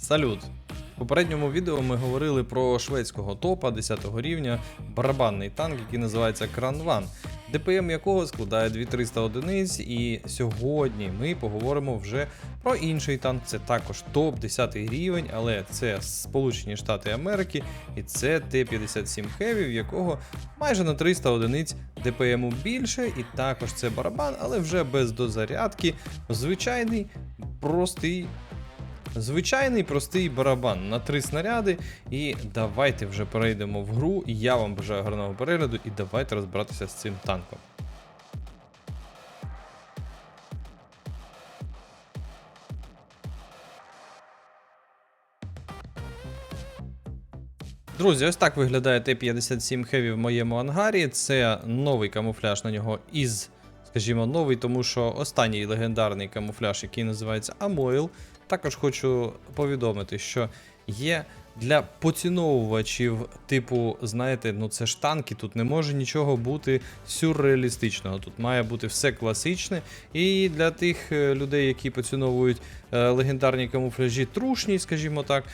Салют! В попередньому відео ми говорили про шведського топа 10 рівня, барабанний танк, який називається Кранван, ДПМ якого складає 2300 одиниць. І сьогодні ми поговоримо вже про інший танк. Це також топ 10 рівень, але це Сполучені Штати Америки, і це Т-57 Heavy, в якого майже на 300 одиниць ДПМу більше, і також це барабан, але вже без дозарядки. Звичайний простий Звичайний простий барабан на три снаряди. І давайте вже перейдемо в гру. Я вам бажаю гарного перегляду, і давайте розбиратися з цим танком. Друзі, ось так виглядає Т-57 Heavy в моєму ангарі. Це новий камуфляж на нього із, скажімо, новий, тому що останній легендарний камуфляж, який називається Амойл. Також хочу повідомити, що є для поціновувачів, типу, знаєте, ну це ж танки, тут не може нічого бути сюрреалістичного. Тут має бути все класичне. І для тих е, людей, які поціновують е, легендарні камуфляжі трушні, скажімо так,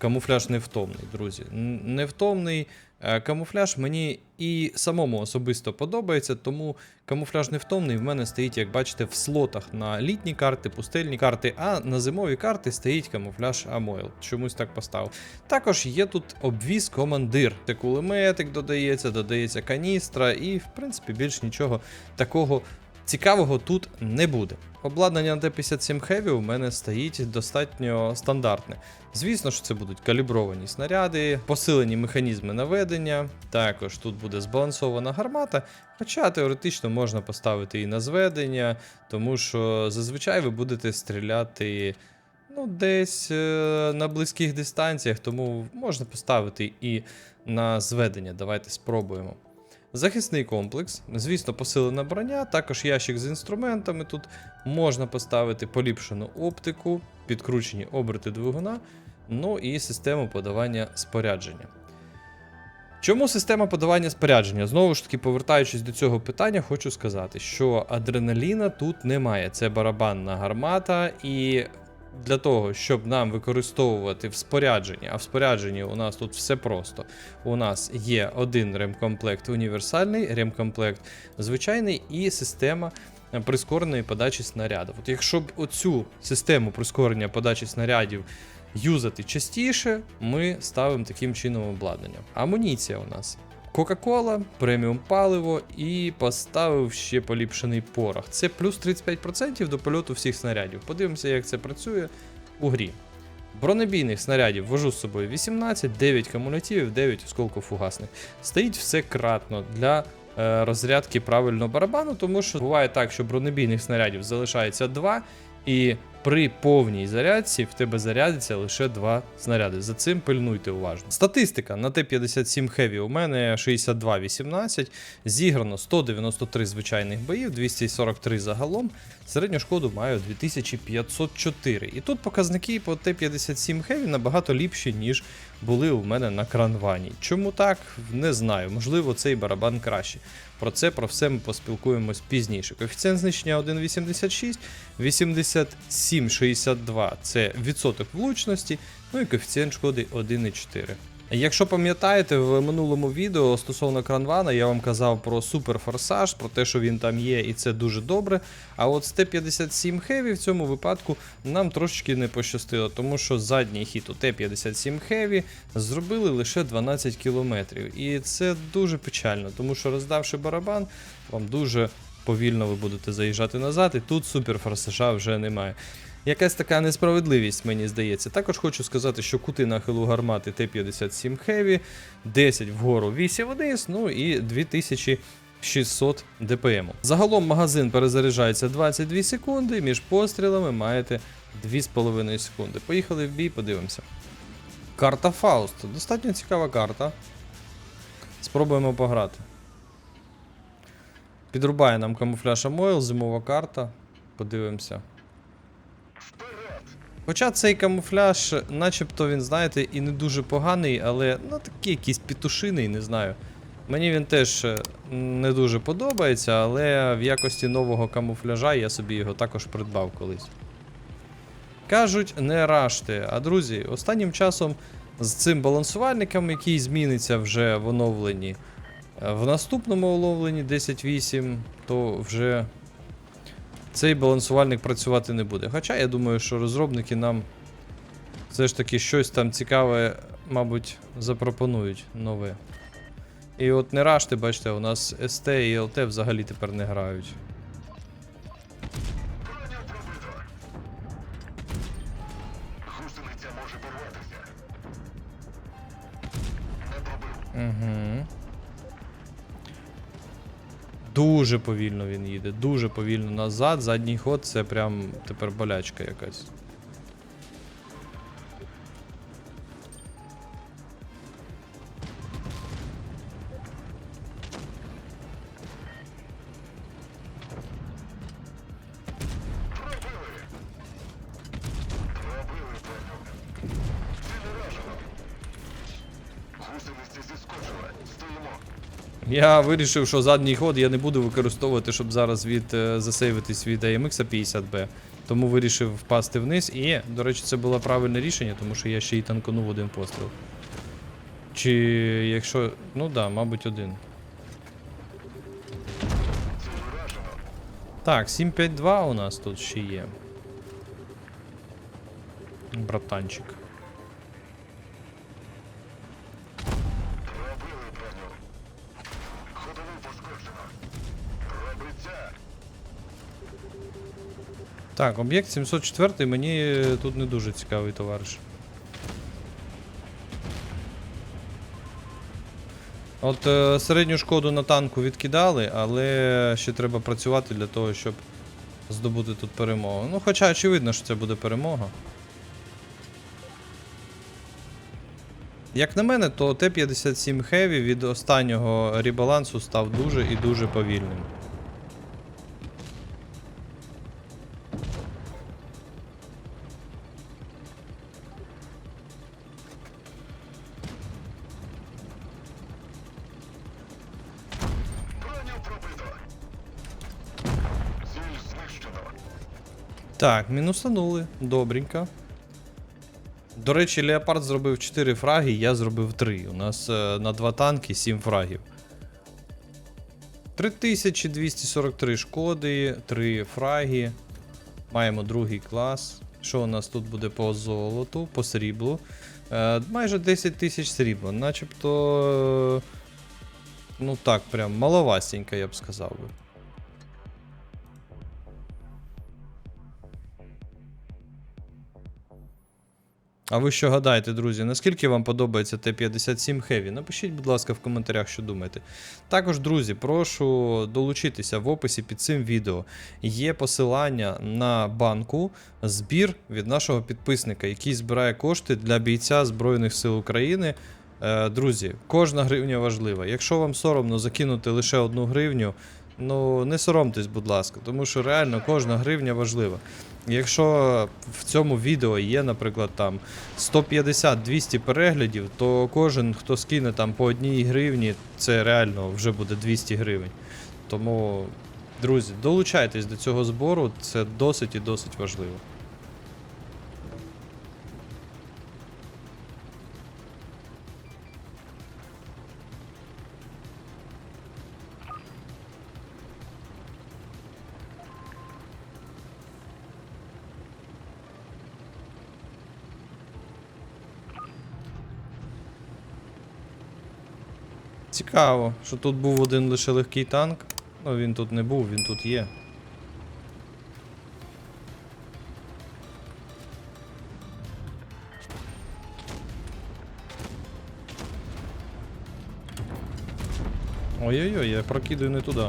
камуфляж невтомний, друзі. Невтомний е, камуфляж мені і самому особисто подобається, тому камуфляж невтомний в мене стоїть, як бачите, в слотах на літні карти, пустельні карти, а на зимові карти стоїть камуфляж Амойл. Чомусь так поставив. Також є тут обвіз командир. Це кулеметик додається, додається каністра, і в принципі більш нічого такого. Цікавого тут не буде. Обладнання на Т-57 Heavy у мене стоїть достатньо стандартне. Звісно, що це будуть калібровані снаряди, посилені механізми наведення. Також тут буде збалансована гармата. Хоча теоретично можна поставити і на зведення, тому що зазвичай ви будете стріляти ну, десь е, на близьких дистанціях, тому можна поставити і на зведення. Давайте спробуємо. Захисний комплекс, звісно, посилена броня, також ящик з інструментами. Тут можна поставити поліпшену оптику, підкручені оберти двигуна, ну і систему подавання спорядження. Чому система подавання спорядження? Знову ж таки, повертаючись до цього питання, хочу сказати, що адреналіна тут немає. Це барабанна гармата, і для того, щоб нам використовувати в спорядженні, а в спорядженні у нас тут все просто. У нас є один ремкомплект універсальний, ремкомплект звичайний і система прискореної подачі снарядів. От якщо б оцю систему прискорення подачі снарядів юзати частіше, ми ставимо таким чином обладнання. Амуніція у нас. Кока-кола, преміум паливо і поставив ще поліпшений порох. Це плюс 35% до польоту всіх снарядів. Подивимося, як це працює у грі. Бронебійних снарядів вожу з собою 18, 9 кумулятивів, 9 осколкофугасних. Стоїть все кратно для е, розрядки правильного барабану, тому що буває так, що бронебійних снарядів залишається 2, і при повній зарядці в тебе зарядиться лише 2 снаряди. За цим пильнуйте уважно. Статистика на Т-57 Heavy у мене 62-18, зіграно 193 звичайних боїв, 243 загалом. Середню шкоду маю 2504. І тут показники по Т-57 Heavy набагато ліпші, ніж були у мене на кранвані. Чому так? Не знаю. Можливо, цей барабан краще. Про це про все ми поспілкуємось пізніше. Коефіцієнт знищення 1,86, 87,62 це відсоток влучності, ну і коефіцієнт шкоди 1,4. Якщо пам'ятаєте, в минулому відео стосовно кранвана я вам казав про суперфорсаж, про те, що він там є, і це дуже добре. А от з Т-57 Heavy в цьому випадку нам трошечки не пощастило, тому що задній хід у Т-57 Heavy зробили лише 12 кілометрів. І це дуже печально, тому що роздавши барабан, вам дуже повільно ви будете заїжджати назад, і тут суперфорсажа вже немає. Якась така несправедливість, мені здається. Також хочу сказати, що кути нахилу гармати Т-57 Heavy, 10 вгору 8 вниз, ну і 2600 ДПМ. Загалом магазин перезаряджається 22 секунди, між пострілами маєте 2,5 секунди. Поїхали в бій, подивимося. Карта Фауст. Достатньо цікава карта. Спробуємо пограти. Підрубає нам камуфляж Амойл, зимова карта. Подивимося. Хоча цей камуфляж, начебто він, знаєте, і не дуже поганий, але ну такий якийсь пітушиний, не знаю. Мені він теж е, не дуже подобається, але в якості нового камуфляжа я собі його також придбав колись. Кажуть, не раште. А друзі, останнім часом з цим балансувальником, який зміниться вже в оновленні, е, в наступному оновленні 10.8, то вже цей балансувальник працювати не буде. Хоча я думаю, що розробники нам все ж таки щось там цікаве, мабуть, запропонують нове. І от не раште, бачите, у нас СТ і ЛТ взагалі тепер не грають. Угу. Дуже повільно він їде, дуже повільно назад. Задній ход це прям тепер болячка якась. Гусениця зіскочила. Стоїмо. Я вирішив, що задній ход я не буду використовувати, щоб зараз від е, засейвитись від AMX 50B. Тому вирішив впасти вниз. І, до речі, це було правильне рішення, тому що я ще й танканув один постріл. Чи якщо. Ну да, мабуть, один. Так, 752 у нас тут ще є. Братанчик. Так, об'єкт 704 мені тут не дуже цікавий товариш. От е, середню шкоду на танку відкидали, але ще треба працювати для того, щоб здобути тут перемогу. Ну, хоча очевидно, що це буде перемога. Як на мене, то Т-57 Heavy від останнього ребалансу став дуже і дуже повільним. Так, мінусанули. Добренько. До речі, Леопард зробив 4 фраги, я зробив 3. У нас е, на 2 танки 7 фрагів. 3243 шкоди, 3 фраги. Маємо другий клас. Що у нас тут буде по золоту, по сріблу? Е, майже 10 тисяч срібла. Начебто. е, Ну так, прям маловастенько, я б сказав би. А ви що гадаєте, друзі? Наскільки вам подобається Т-57 Heavy? Напишіть, будь ласка, в коментарях, що думаєте. Також, друзі, прошу долучитися в описі під цим відео. Є посилання на банку збір від нашого підписника, який збирає кошти для бійця Збройних сил України. Е, Друзі, кожна гривня важлива. Якщо вам соромно закинути лише одну гривню, ну не соромтесь, будь ласка, тому що реально кожна гривня важлива. Якщо в цьому відео є, наприклад, там 150-200 переглядів, то кожен, хто скине там по одній гривні, це реально вже буде 200 гривень. Тому, друзі, долучайтесь до цього збору, це досить і досить важливо. Цікаво, що тут був один лише легкий танк. Ну він тут не був, він тут є. Ой-ой-ой, я прокидаю не туди.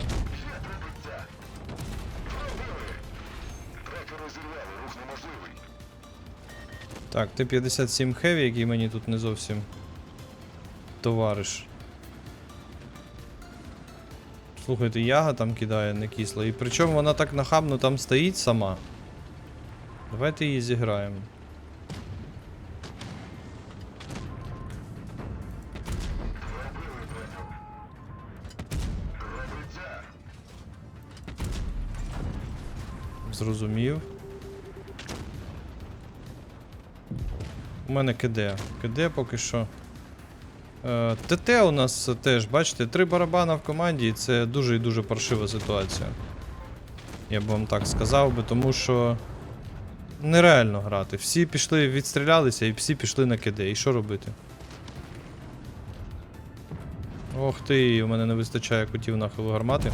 Так, Т-57 Heavy, який мені тут не зовсім товариш. Слухайте, яга там кидає не кисло. І причому вона так нахабно там стоїть сама. Давайте її зіграємо. Зрозумів. У мене КД. КД поки що. Е, ТТ у нас теж, бачите, три барабана в команді, і це дуже і дуже паршива ситуація. Я б вам так сказав би, тому що нереально грати. Всі пішли, відстрілялися і всі пішли на КД. І що робити? Ох ти, у мене не вистачає кутів нахилу гармати.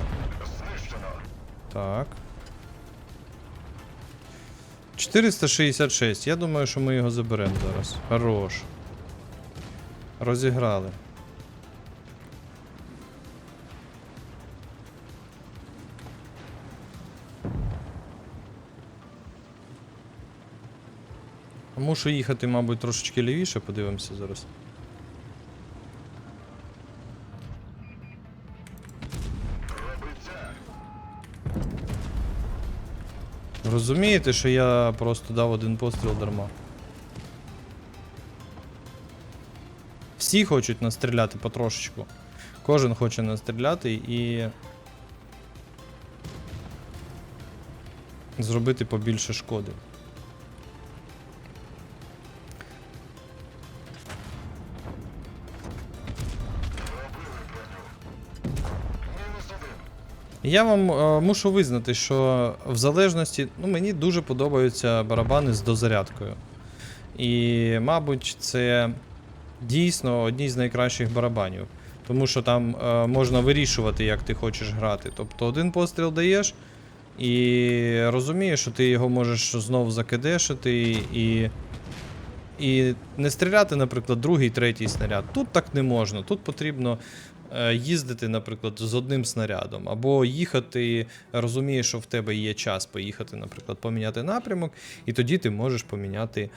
Так. 466. Я думаю, що ми його заберемо зараз. Хорош. Розіграли. Мушу їхати, мабуть, трошечки лівіше, подивимося зараз. Розумієте, що я просто дав один постріл дарма. Всі хочуть настріляти потрошечку. Кожен хоче настріляти і. Зробити побільше шкоди. Я вам е, мушу визнати, що в залежності, ну мені дуже подобаються барабани з дозарядкою. І, мабуть, це дійсно одні з найкращих барабанів. Тому що там е, можна вирішувати, як ти хочеш грати. Тобто один постріл даєш і розумієш, що ти його можеш знов закидешити і. І не стріляти, наприклад, другий, третій снаряд. Тут так не можна. Тут потрібно е, їздити, наприклад, з одним снарядом. Або їхати, розумієш, що в тебе є час поїхати, наприклад, поміняти напрямок, і тоді ти можеш поміняти,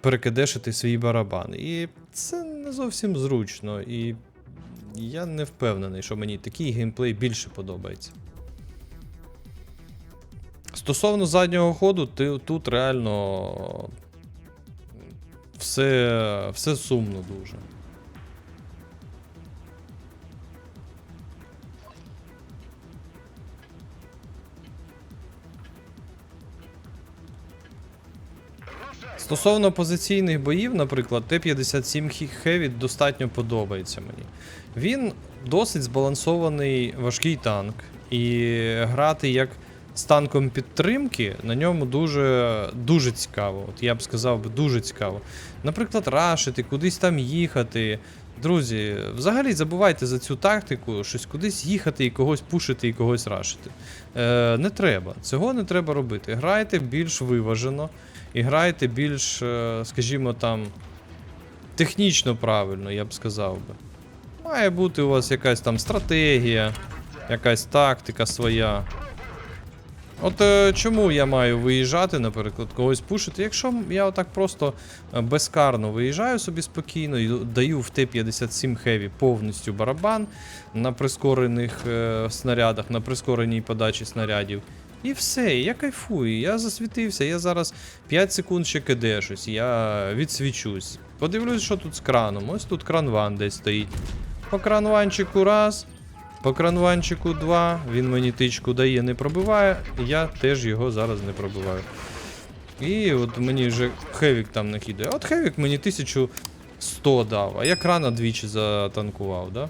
перекидешити свій барабан. І це не зовсім зручно. І я не впевнений, що мені такий геймплей більше подобається. Стосовно заднього ходу, ти, тут реально все, все сумно дуже. Стосовно позиційних боїв, наприклад, Т-57 Heavy достатньо подобається мені. Він досить збалансований важкий танк, і грати як з танком підтримки на ньому дуже, дуже цікаво. От я б сказав би, дуже цікаво. Наприклад, рашити, кудись там їхати. Друзі, взагалі забувайте за цю тактику, щось кудись їхати і когось пушити і когось рашити. Е, не треба. Цього не треба робити. Грайте більш виважено і грайте більш, е, скажімо там, технічно правильно, я б сказав би. Має бути у вас якась там стратегія, якась тактика своя. От е, чому я маю виїжджати, наприклад, когось пушити? Якщо я отак просто е, безкарно виїжджаю собі спокійно і даю в Т-57 Heavy повністю барабан на прискорених е, снарядах, на прискореній подачі снарядів. І все, я кайфую, я засвітився, я зараз 5 секунд ще кидешусь, я відсвічусь. Подивлюсь, що тут з краном. Ось тут кранван десь стоїть. По кранванчику раз, по кранванчику два, він мені тичку дає, не пробиває, я теж його зараз не пробиваю. І от мені вже Хевік там накидає. От Хевік мені 1100 дав, а я крана двічі затанкував, да?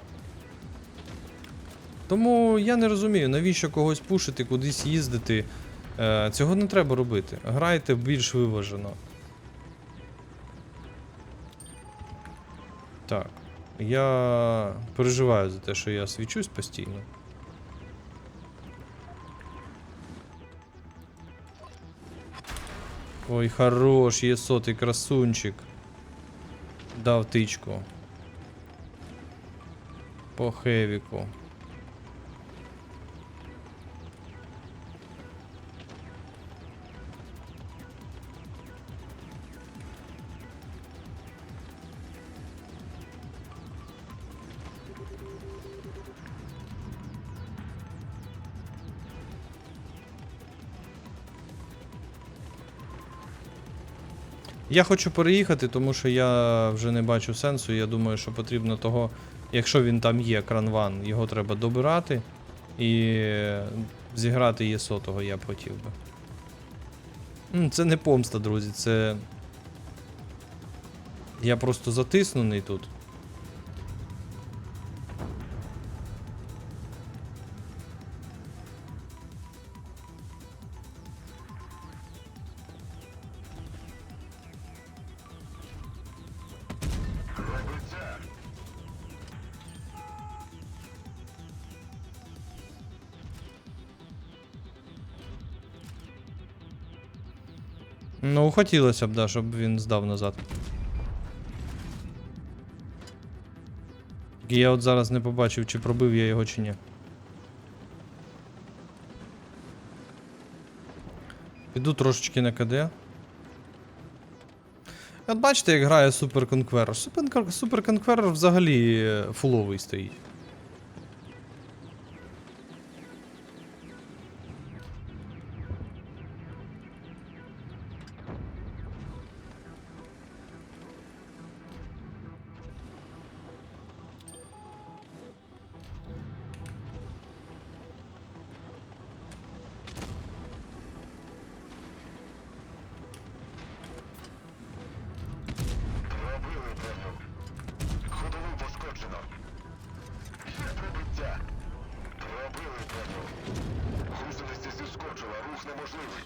Тому я не розумію, навіщо когось пушити, кудись їздити. Е, цього не треба робити. Грайте більш виважено. Так. Я переживаю за те, що я свічусь постійно. Ой, хорош, є сотий красунчик. Дав тичку. По хевіку. Я хочу переїхати, тому що я вже не бачу сенсу. Я думаю, що потрібно того, якщо він там є, кранван, його треба добирати і зіграти є сотого, я б хотів би. Це не помста, друзі, це. Я просто затиснений тут. Ну, хотілося б, да, щоб він здав назад. Я от зараз не побачив, чи пробив я його, чи ні. Піду трошечки на КД. От бачите, як грає Супер Конкверер. Супер, Супер Конкверер взагалі е, фуловий стоїть.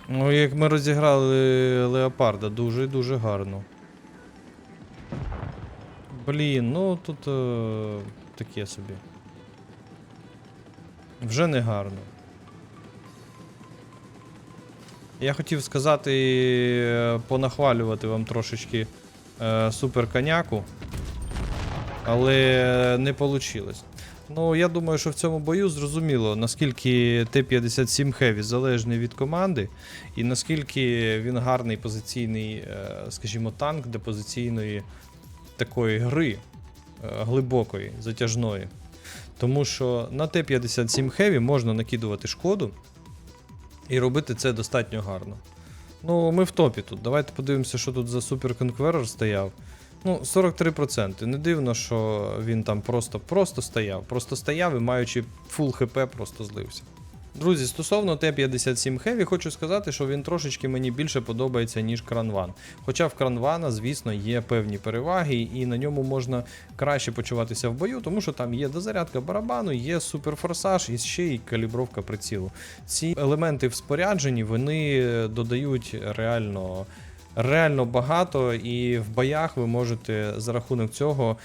Ну, як ми розіграли Леопарда, дуже і дуже гарно. Блін, ну тут е, таке собі. Вже не гарно. Я хотів сказати, е, понахвалювати вам трошечки е, супер коняку, але не вийшло. Ну, я думаю, що в цьому бою зрозуміло, наскільки Т-57 Heavy залежний від команди, і наскільки він гарний позиційний, е, скажімо, танк для позиційної такої гри е, глибокої, затяжної. Тому що на Т-57 Heavy можна накидувати шкоду і робити це достатньо гарно. Ну, ми в топі тут. Давайте подивимося, що тут за Super Conqueror стояв. Ну, 43%. Не дивно, що він там просто, просто стояв. Просто стояв і маючи фул хп, просто злився. Друзі, стосовно Т-57 Heavy, хочу сказати, що він трошечки мені більше подобається, ніж Кранван. Хоча в Кранвана, звісно, є певні переваги, і на ньому можна краще почуватися в бою, тому що там є дозарядка барабану, є суперфорсаж і ще й калібровка прицілу. Ці елементи в спорядженні вони додають реально. Реально багато, і в боях ви можете за рахунок цього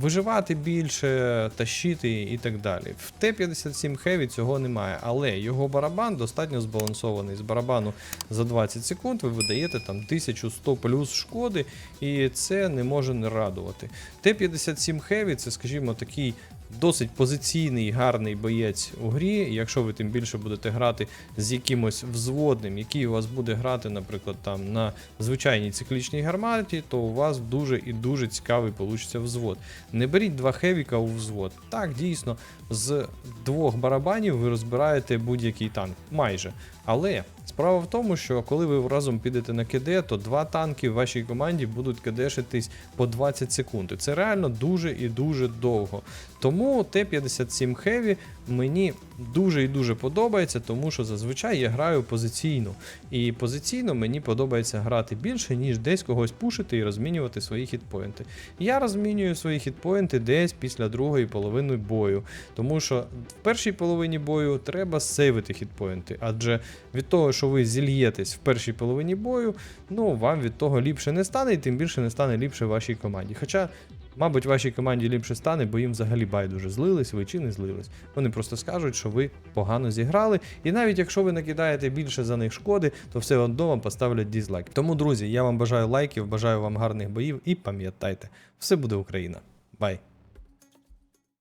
виживати більше, тащити і так далі. В Т-57 Heavy цього немає, але його барабан достатньо збалансований. З барабану за 20 секунд ви видаєте там 1100 плюс шкоди, і це не може не радувати. Т-57 Heavy це, скажімо, такий. Досить позиційний, гарний боєць у грі. Якщо ви тим більше будете грати з якимось взводним, який у вас буде грати, наприклад, там на звичайній циклічній гарматі, то у вас дуже і дуже цікавий получиться взвод. Не беріть два хевіка у взвод. Так, дійсно, з двох барабанів ви розбираєте будь-який танк. Майже. Але справа в тому, що коли ви разом підете на КД, то два танки в вашій команді будуть кдшитись по 20 секунд. Це реально дуже і дуже довго. Тому Т-57 Heavy мені дуже і дуже подобається, тому що зазвичай я граю позиційно. І позиційно мені подобається грати більше, ніж десь когось пушити і розмінювати свої хітпоінти. Я розмінюю свої хітпоінти десь після другої половини бою. Тому що в першій половині бою треба сейвити хітпоінти, адже від того, що ви зільєтесь в першій половині бою, ну вам від того ліпше не стане, і тим більше не стане ліпше вашій команді. Хоча. Мабуть, вашій команді ліпше стане, бо їм взагалі байдуже злились ви чи не злились. Вони просто скажуть, що ви погано зіграли, і навіть якщо ви накидаєте більше за них шкоди, то все одно вам поставлять дізлайк. Тому, друзі, я вам бажаю лайків, бажаю вам гарних боїв і пам'ятайте, все буде Україна. Бай!